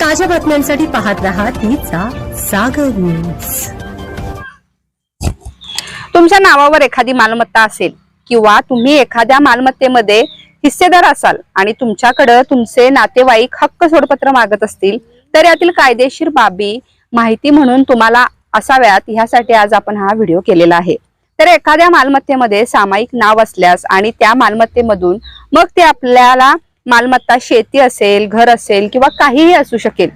ताज्या बातम्यांसाठी पाहत राहा तिचा सागर न्यूज तुमच्या नावावर एखादी मालमत्ता असेल किंवा तुम्ही एखाद्या मालमत्तेमध्ये हिस्सेदार असाल आणि तुमच्याकडे तुमचे नातेवाईक हक्क सोडपत्र मागत असतील तर यातील कायदेशीर बाबी माहिती म्हणून तुम्हाला असाव्यात. ह्यासाठी आज आपण हा व्हिडिओ केलेला आहे. तर एखाद्या मालमत्तेमध्ये सामायिक नाव असल्यास आणि त्या मालमत्तेमधून मग ते आपल्याला मालमत्ता शेती असेल घर असेल किंवा काहीही असू शकेल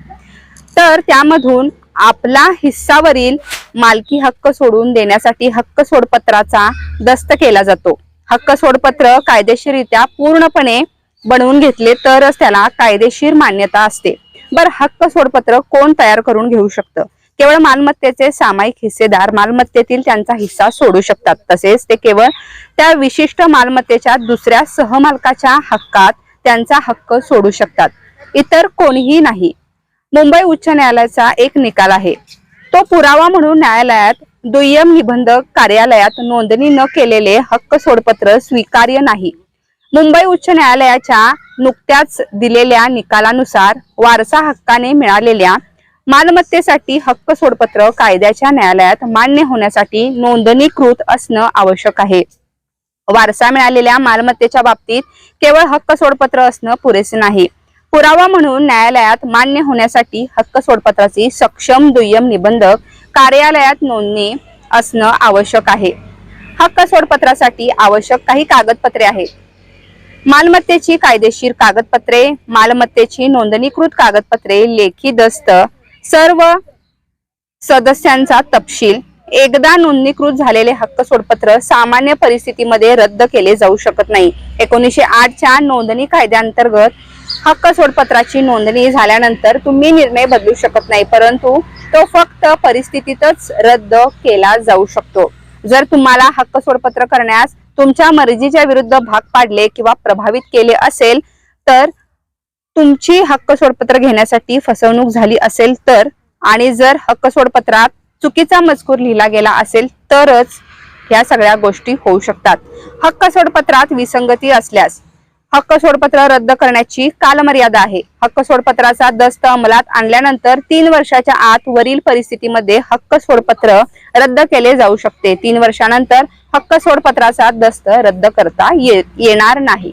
तर त्यामधून आपला हिस्सावरील मालकी हक्क सोडून देण्यासाठी हक्क सोडपत्राचा दस्त केला जातो. हक्क सोडपत्र कायदेशीररित्या पूर्णपणे बनवून घेतले तरच त्याला कायदेशीर मान्यता असते. बर हक्क सोडपत्र कोण तयार करून घेऊ शकतं? केवळ मालमत्तेचे सामायिक हिस्सेदार मालमत्तेतील त्यांचा हिस्सा सोडू शकतात. तसेच ते केवळ त्या विशिष्ट मालमत्तेच्या दुसऱ्या सहमालकाच्या हक्कात त्यांचा हक्क सोडू शकतात. इतर कोणीही नाही. मुंबई उच्च न्यायालयाचा एक निकाल आहे. तो पुरावा म्हणून न्यायालयात दुय्यम निबंधक कार्यालयात नोंदणी न केलेले हक्क सोडपत्र स्वीकार्य नाही. मुंबई उच्च न्यायालयाच्या नुकत्याच दिलेल्या निकालानुसार वारसा हक्काने मिळालेल्या मालमत्तेसाठी हक्क सोडपत्र कायद्याच्या न्यायालयात मान्य होण्यासाठी नोंदणीकृत असणं आवश्यक आहे. वारसा मिळालेल्या मालमत्तेच्या बाबतीत केवळ हक्क सोडपत्र असणं पुरेसे नाही. पुरावा म्हणून न्यायालयात मान्य होण्यासाठी हक्क सोडपत्राची सक्षम दुय्यम निबंधक कार्यालयात नोंदणी असणं आवश्यक आहे. हक्क सोडपत्रासाठी आवश्यक काही कागदपत्रे आहेत. मालमत्तेची कायदेशीर कागदपत्रे मालमत्तेची नोंदणीकृत कागदपत्रे लेखी दस्त सर्व सदस्यांचा तपशील एकदा नोंदणीकृत झालेले हक्क सोडपत्र सामान्य परिस्थितीमध्ये रद्द केले जाऊ शकत नाही. एकोणीसशे आठच्या नोंदणी कायद्याअंतर्गत हक्क सोडपत्राची नोंदणी झाल्यानंतर तुम्ही निर्णय बदलू शकत नाही परंतु तो फक्त परिस्थितीतच रद्द केला जाऊ शकतो. जर तुम्हाला हक्क सोडपत्र करण्यास तुमच्या मर्जीच्या विरुद्ध भाग पाडले किंवा प्रभावित केले असेल तर तुमची हक्क सोडपत्र घेण्यासाठी फसवणूक झाली असेल तर आणि जर हक्क सोडपत्रात चुकीचा मजकूर लिहिला गेला असेल तरच या सगळ्या गोष्टी होऊ शकतात. हक्क सोडपत्रात विसंगती असल्यास हक्क सोडपत्र रद्द करण्याची कालमर्यादा आहे. हक्क सोडपत्राचा दस्त अंमलात आणल्यानंतर तीन वर्षाच्या आत वरील परिस्थितीमध्ये हक्क सोडपत्र रद्द केले जाऊ शकते. तीन वर्षानंतर हक्क सोडपत्राचा दस्त रद्द करता ये- येणार नाही.